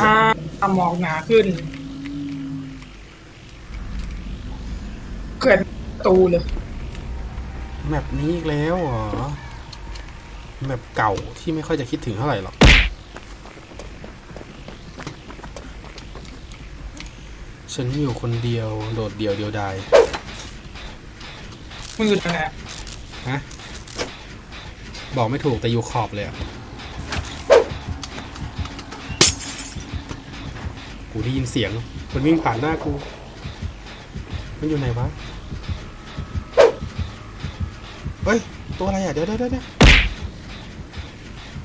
อ่าหมอกหนาขึ้น เกิดประตูเลยแมปนี้อีกแล้วเหรอแมปเก่าที่ไม่ค่อยจะคิดถึงเท่าไหร่หรอก ฉันอยู่คนเดียวโดดเดี่ยวเดียวดายมึงอยู่ตรงไหนฮะ บอกไม่ถูกแต่อยู่ขอบเลยอะ กูได้ยินเสียง มันวิ่งผ่านหน้ากู มันอยู่ไหนวะ เฮ้ย ตัวอะไรอะ เดี๋ยวเดี๋ยวเดี๋ยว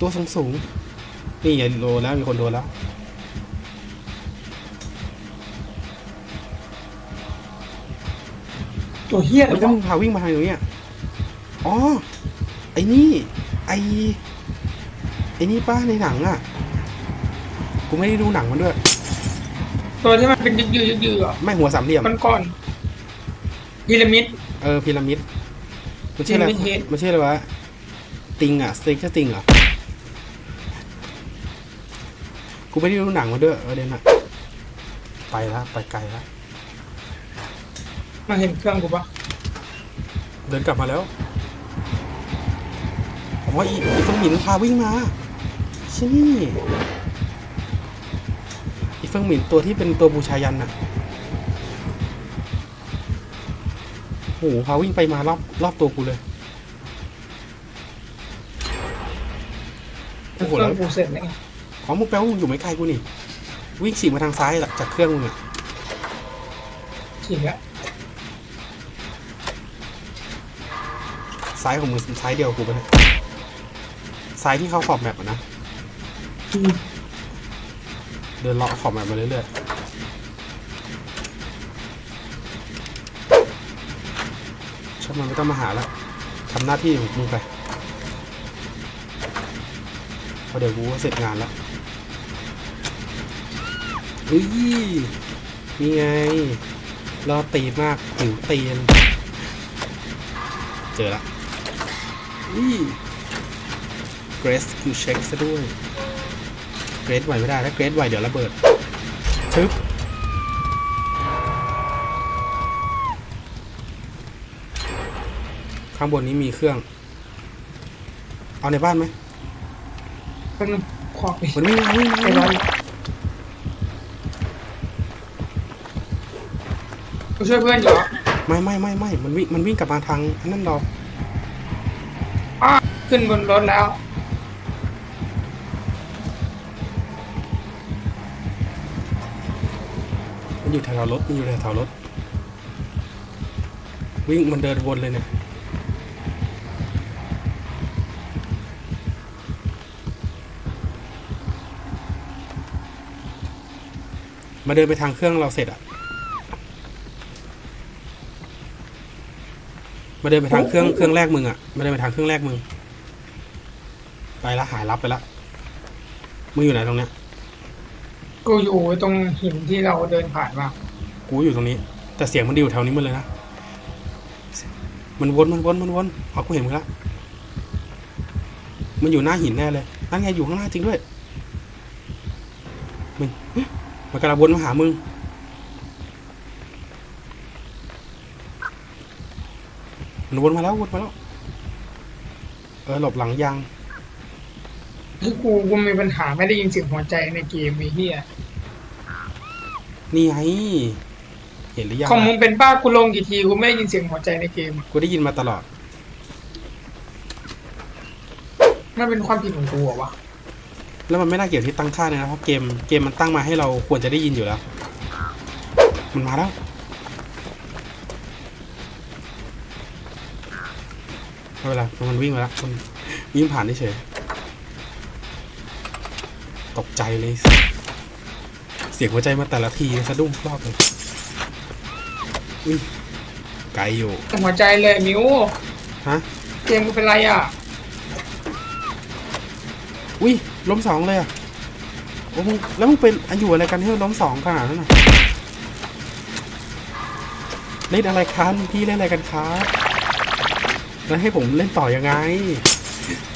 ตัวสูงสูงๆนี่ไงโดนแล้ว มีคนโดนแล้ว ตัวเฮี้ยเลแล้ยวก็วะมึงพาวิ่งมาทางนี้อะอ๋อ ไอ้นี่ ไอ้ไอ้นี่ป้าในหนังอะ กูไม่ได้ดูหนังมันด้วย ตัวที่มันเป็นยึกยือยึกยืออะไม่หัวสามเหลี่ยมมันก่อนพีระมิด เออพีระมิด มันชื่ออะไร Pyramid Head มันชื่ออะไรวะ ติงอะสเต็กชื่อติงเหรอ กูไม่ได้ดูหนังมาด้วยเออเดนอะ ไปแล้วไปไกลแล้วมาเห็นเครื่องกูปะเดินกลับมาแล้วผมว่าอีอีเฟิงหมินพาวิ่งมาใช่ นี่อีเฟิงหมินตัวที่เป็นตัวบูชายันน่ะโอ้โหพาวิ่งไปมารอบรอบตัวกูเลยโอ้โหเครื่แล้อวงกูเสร็จแล้วไงอ๋อมึงแปลว่ามึงอยู่ไม่ไกลกูนี่ วิ่งฉีกมาทางซ้ายละจากเครื่องมึงอะจริงอะซ้ายของมึงซ้ายเดียวกูไปะเนี่ยซ้ายที่เข้าขอบแมปอะนะอืมเดินเลาะขอบแมปมาเรื่อยๆช่างมันไม่ต้องมาหาแล้วทำหน้าที่ของมึงไปเพราะเดี๋ยวกูก็เสร็จงานแล้วเฮ้ยนี่ไง รอตีมากถึงเตียนเจอละอุ้เกรสคิวเช็คซะด้วย เกรดไหวไม่ได้ถ้าเกรดไหวเดี๋ยวระเบิดชึบข้างบนนี้มีเครื่อง เอาในบ้านไหมเป็นขอบไปมันวิ่งมาวิ่งมาไอ้ร้อนกูช่วยเพื่อนอยู่เหรอไม่ไม่ไม่ไม่มันวิ่งมันวิ่งกลับมาทางอันนั้นเราอ้าขึ้นบนรถแล้ว มันอยู่แถวๆรถมันอยู่แถวๆรถ วิ่งมันเดินวนเลยเนี่ยมาเดินไปทางเครื่องเราเสร็จอะมาเดินไปทางเครื่องเครื่องแรกมึงอะมาเดินไปทางเครื่องแรกมึง ไปละหายรับไปละมึงอยู่ไหนตรงเนี้ย กูอยู่ตรงหินที่เราเดินผ่านมากูอยู่ตรงนี้ แต่เสียงมันดีอยู่แถวนี้หมันเลยนะ มันวนมันวนมันวนเอากูเห็นมึงละมันอยู่หน้าหินแน่เลยนั่นไงอยู่ข้างหน้าจริงด้วยมึงเฮ้ยมันกำลังวนมาหามึงมันวนมาแล้ววนมาแล้วเออหลบหลังยาง ที่กูกูมีปัญหาไม่ได้ยินเสียงหัวใจในเกมมีเฮียนี่ไงเห็นหรือยังของมึงเป็นป้ากูลงกี่ทีกูไม่ได้ยินเสียงหัวใจในเกม กูได้ยินมาตลอด มันเป็นความผิดของกูเหรอวะ แล้วมันไม่น่าเกี่ยวที่ตั้งค่าเลยนะเพราะเกมเกมมันตั้งมาให้เราควรจะได้ยินอยู่แล้ว มันมาแล้วไม่เป็นไรมันวิ่งมาแล้วมันวิ่งผ่านเฉย ตกใจเลย เสียงหัวใจมาแต่ละทีสะดุ้งรอบเลยอุ้ยไกลอยู่แต่หัวใจเลยมิวฮะเกมกูเป็นไรอะอุ้ยล้มสองเลยอะโอ้มึงแล้วมึงเป็นอันอยู่อะไรกันที่ล้มสองขนาดนั้นน่ะเล่นอะไรคันพี่เล่นอะไรกันครับแล้วให้ผมเล่นต่อยังไง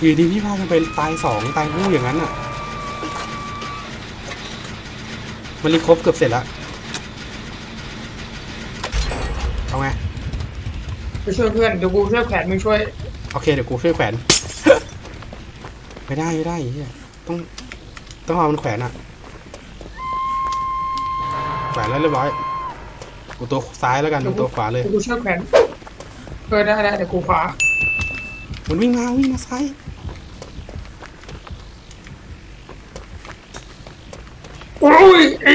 อยู่ดีพี่พากันไปตายสองตายคู่อย่างนั้นอะ มันรีครบเกือบเสร็จแล้วเอาไงไปช่วยเพื่อนเดี๋ยวกูช่วยแขวนมึงช่วยโอเคเดี๋ยวกูช่วยแขวน ไม่ได้ไม่ได้เฮียต้องต้องเอามันแขวนอะแขวนแล้วเรียบร้อยกูตัวซ้ายแล้วกันมึงตัวขวาเลยเดี๋ยวกูช่วยแขวนเออได้ได้เดี๋ยวกูขวามันวิ่งมาวิ่งมาซ้าย โอ้ยไอ้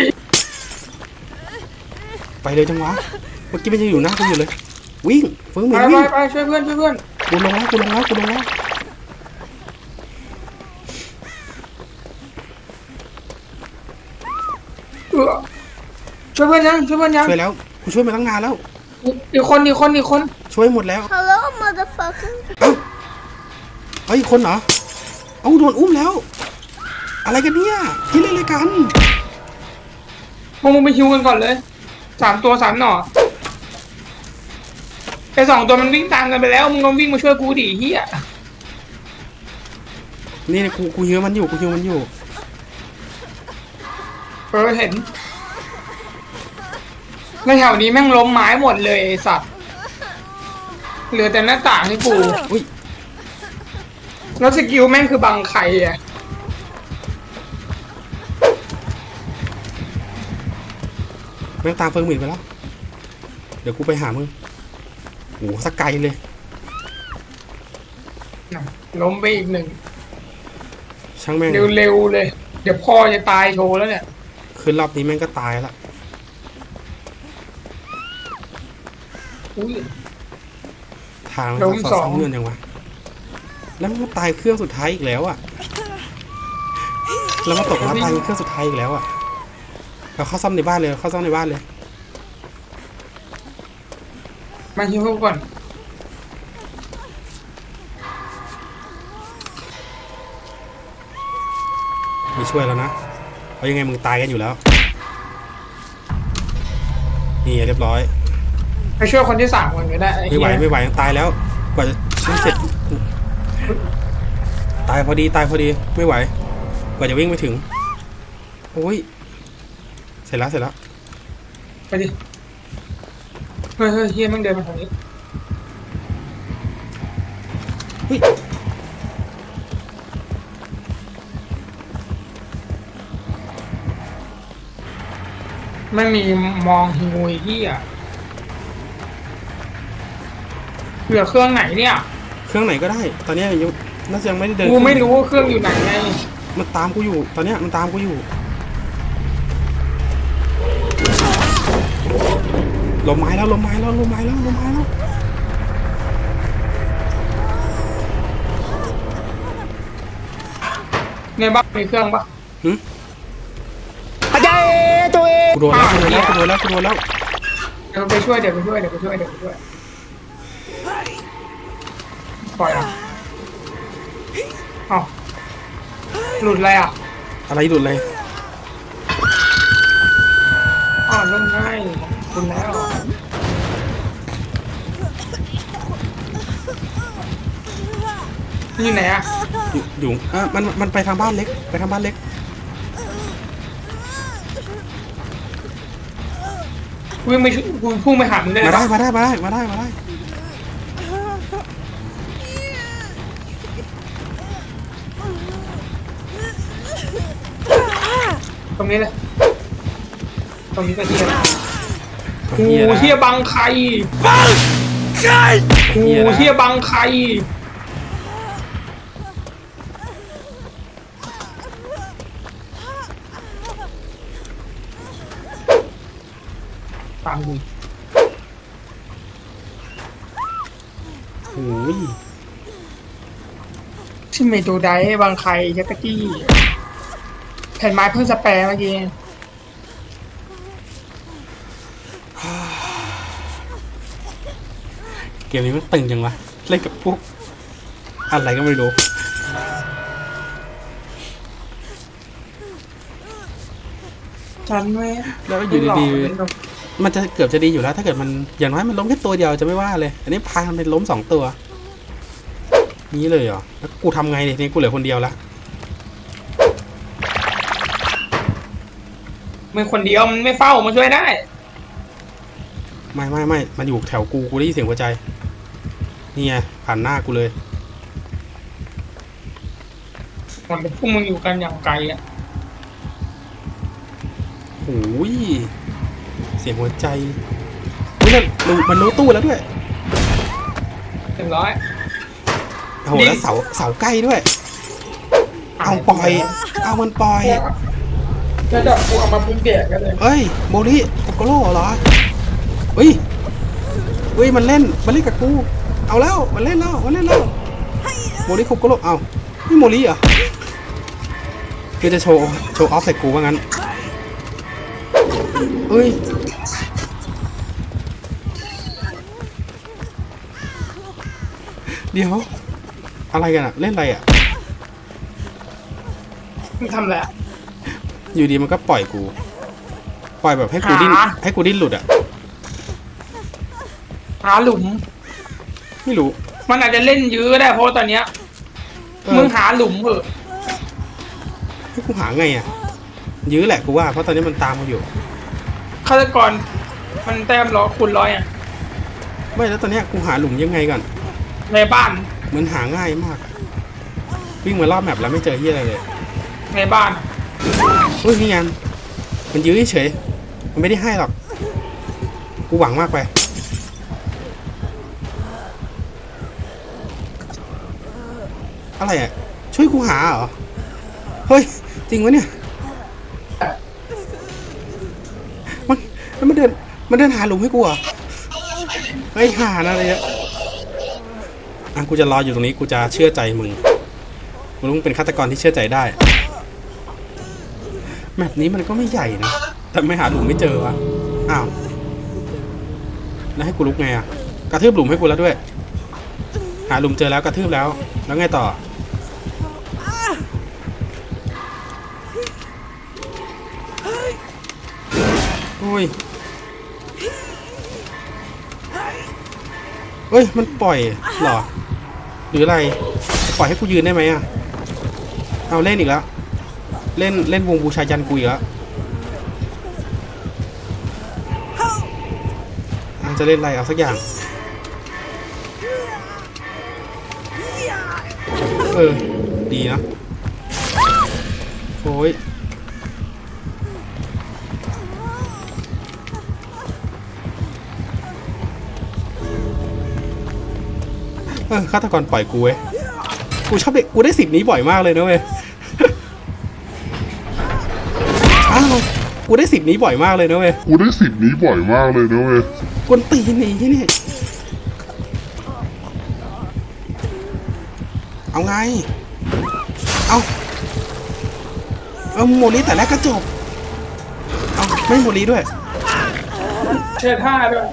ไปเลยจังวะ เมื่อกี้มันยังอยู่หน้ากูอยู่เลย วิ่งเฟิร์มไปวิ่งไปไปช่วยเพื่อนช่วยเพื่อนกูลงแล้วกูลงแล้วกูลงแล้วเออช่วยเพื่อนยังช่วยเพื่อนยังช่วยแล้วกูช่วยมาตั้งนานแล้ว อีกคนอีกคนอีกคนช่วยหมดแล้ว Hello, motherfucker. เอ้าเฮ้ยคนเหรอ เอ้าโดนอุ้มแล้ว อะไรกันเนี่ยที่เล่นอะไรกัน พวกมึงไปฮิวกันก่อนเลยสามตัวสามหน่อไอสองตัวมันวิ่งตามกันไปแล้วมึงต้องวิ่งมาช่วยกูดิเฮียนี่กูกูฮิวมันอยู่กูฮิวมันอยู่ เออเห็นในแถวนี้แม่งล้มไม้หมดเลยไอ้สัตว์เหลือแต่หน้าต่างให้กูอุ้ยแล้วสกิลแม่งคือบังใครอะ ม่งตามเฟิร์มหมิ่นไปแล้ว เดี๋ยวกูไปหามึงโหสักไกลเลยน่ะล้มไปอีกหนึ่งช่างแม่งเร็วๆเลย เดี๋ยวพ่อจะตายโชว์แล้วเนี่ยขึ้นรอบนี้แม่งก็ตายละอุ้ยทางล้มซับสองเงินยังวะ แล้วมันก็ตายเครื่องสุดท้ายอีกแล้วอะ แล้วมาตกมาตายเครื่องสุดท้ายอีกแล้วอะ เราเข้าซ่อมในบ้านเลยเข้าซ่อมในบ้านเลย มาฮิวก่อนมีช่วยแล้วนะเพราะยังไงมึงตายกันอยู่แล้ว นี่เรียบร้อยไปช่วยคนที่สามก่อนก็ได้อ้ไม่ไหวเยไม่ไหวตายแล้ว กว่าจะวิ่งเสร็จ ตายพอดีตายพอดีไม่ไหว กว่าจะวิ่งไปถึง โอ้ย เสร็จแล้วเสร็จแล้วไปดิ เฮ้ยเฮ้ยเฮียแม่งเดินมาทางนี้เฮ้ยไม่มีมองฮิวไอ้เฮียเหลือเครื่องไหนเนี่ย เครื่องไหนก็ได้ ตอนเนี้ยยังน่าจะยังไม่ได้เดินกูไม่รู้ว่าเครื่องอยู่ไหนไง มันตามกูอยู่ ตอนเนี้ยมันตามกูอยู่ ลมไม้แล้วลมไม้แล้วลมไม้แล้วลมไม้แล้วในบ้านมีเครื่องปะหึกูโดนแล้วกูโดนแล้วกูโดนแล้วกูโดนแล้วเดี๋ยวไปช่วยเดี๋ยวไปช่วยเดี๋ยวไปช่วยเดี๋ยวไปช่วยปล่อยอะเอ้าหลุดอะไรอะอะไรหลุดเลยอ๋อลงง่ายขอบ คุณแล้ว นี่อยู่ไหนอะอยู่อยู่อะมันมันไปทางบ้านเล็ก ไปทางบ้านเล็กกูยังไม่ช่วยกูพุ่งไปหามึงได้มาเลยได้ปะมาได้มาได้มาได้มาได้ตรงนี้เลย ตรงนี้ก็เฮีย กูเฮียนะเฮียบังใครบังใครกูเฮียบังใครตามดูโอ้ยที่เมดูไดบางใครยักกี้แผ่นไม้เพิ่งสแปรเมื่อกี้ เกมนี้มันตึงจังวะ เล่นกับพวก อะไรก็ไม่รู้ฉันเว้ยแล้วอยู่ดีๆ มันจะเกือบจะดีอยู่แล้ว ถ้าเกิดมันอย่างน้อยมันล้มแค่ตัวเดียวจะไม่ว่าเลย อันนี้พามันเป็นล้มสองตัว นี้เลยเหรอ แล้วกูทำไงเนี่ยนี่กูเหลือคนเดียวละมมันคนเดียวมันไม่เฝ้ามาช่วยได้ ไม่ไม่ไม่มันอยู่แถวกูกูได้ยินเสียงหัวใจ นี่ไงผ่านหน้ากูเลยมันเป็นพวกมึงอยู่กันอย่างไกลอะโอ้ยเสียงหัวใจเฮ้ยมันรู้มันรู้ตู้แล้วด้วยเรียบร้อยโอ้โหนี่แล้วเสาเสาใกล้ด้วย เอาปล่อย เอามันปล่อยจะจับกูเอามาปรุงแดกกันเลยเอ้ยโมริโกโกโร่เหรอเฮ้ยเฮ้ยมันเล่น มันเล่นกับกู เอาแล้วมันเล่นแล้วมันเล่นแล้วโมริโกโกโร่เอานี่โมริเหรอคือจะโชว์โชว์ออฟใส่กูว่างั้นเอ้ยเดี๋ยวอะไรกันอะเล่นอะไรอะมึงทำแหละอยู่ดีมันก็ปล่อยกู ปล่อยแบบให้กูดิ้นหาให้กูดิ้นหลุดอะหาหลุม ไม่รู้ มันอาจจะเล่นยื้อก็ได้เพราะว่าตอนเนี้ยเออ มึงหาหลุมเถอะให้กูหาไงอะยื้อแหละกูว่าเพราะตอนนี้มันตามมาอยู่ ฆาตกรมันแต้มร้อยคูณร้อยอะไม่แล้วตอนเนี้ยกูหาหลุมยังไงก่อนในบ้านเหมือนหาง่ายมากอะวิ่งมารอบแมปแล้วไม่เจอเฮียอะไรเลยในบ้านเฮ้ยนี่ไงมันยื้อเฉยมันไม่ได้ให้หรอก กูหวังมากไป อะไรอะ ช่วยกูหาเหรอ เฮ้ย จริงวะเนี่ย มันมันเดิน มันเดินหาหลุมให้กูเหรอเฮ้ยหาอะไรเนี่ยอะกูจะรออยู่ตรงนี้กูจะเชื่อใจมึงมึงต้องเป็นฆาตกรที่เชื่อใจได้แมปนี้มันก็ไม่ใหญ่นะแต่ไม่หาหลุมไม่เจอวะอ้าวแล้วให้กูลุกไงอะกระทืบหลุมให้กูแล้วด้วย หาหลุมเจอแล้วกระทืบแล้ว แล้วไงต่อ้ยเอ้ย มันปล่อยเหรอ หรืออะไร ปล่อยให้กูยืนได้ไหมอะ เอาเล่นอีกแล้ว เล่นเล่นวงบูชายันกูอีกแล้วอะจะเล่นอะไรเอาสักอย่าง เออ ดีนะโอ้ย เออฆาตกรปล่อยกูเว้ยกูชอบเด็กกูได้สิบนี้บ่อยมากเลยนะเว้ยอ้าวกูได้สิบนี้บ่อยมากเลยนะเว้ยกูได้สิบนี้บ่อยมากเลยนะเว้ยกวนตีนหนีที่นี่เอาไง เอาเอาโมลีแต่แรกก็จบ เอาไม่โมลีด้วย เชื่อท่าด้วย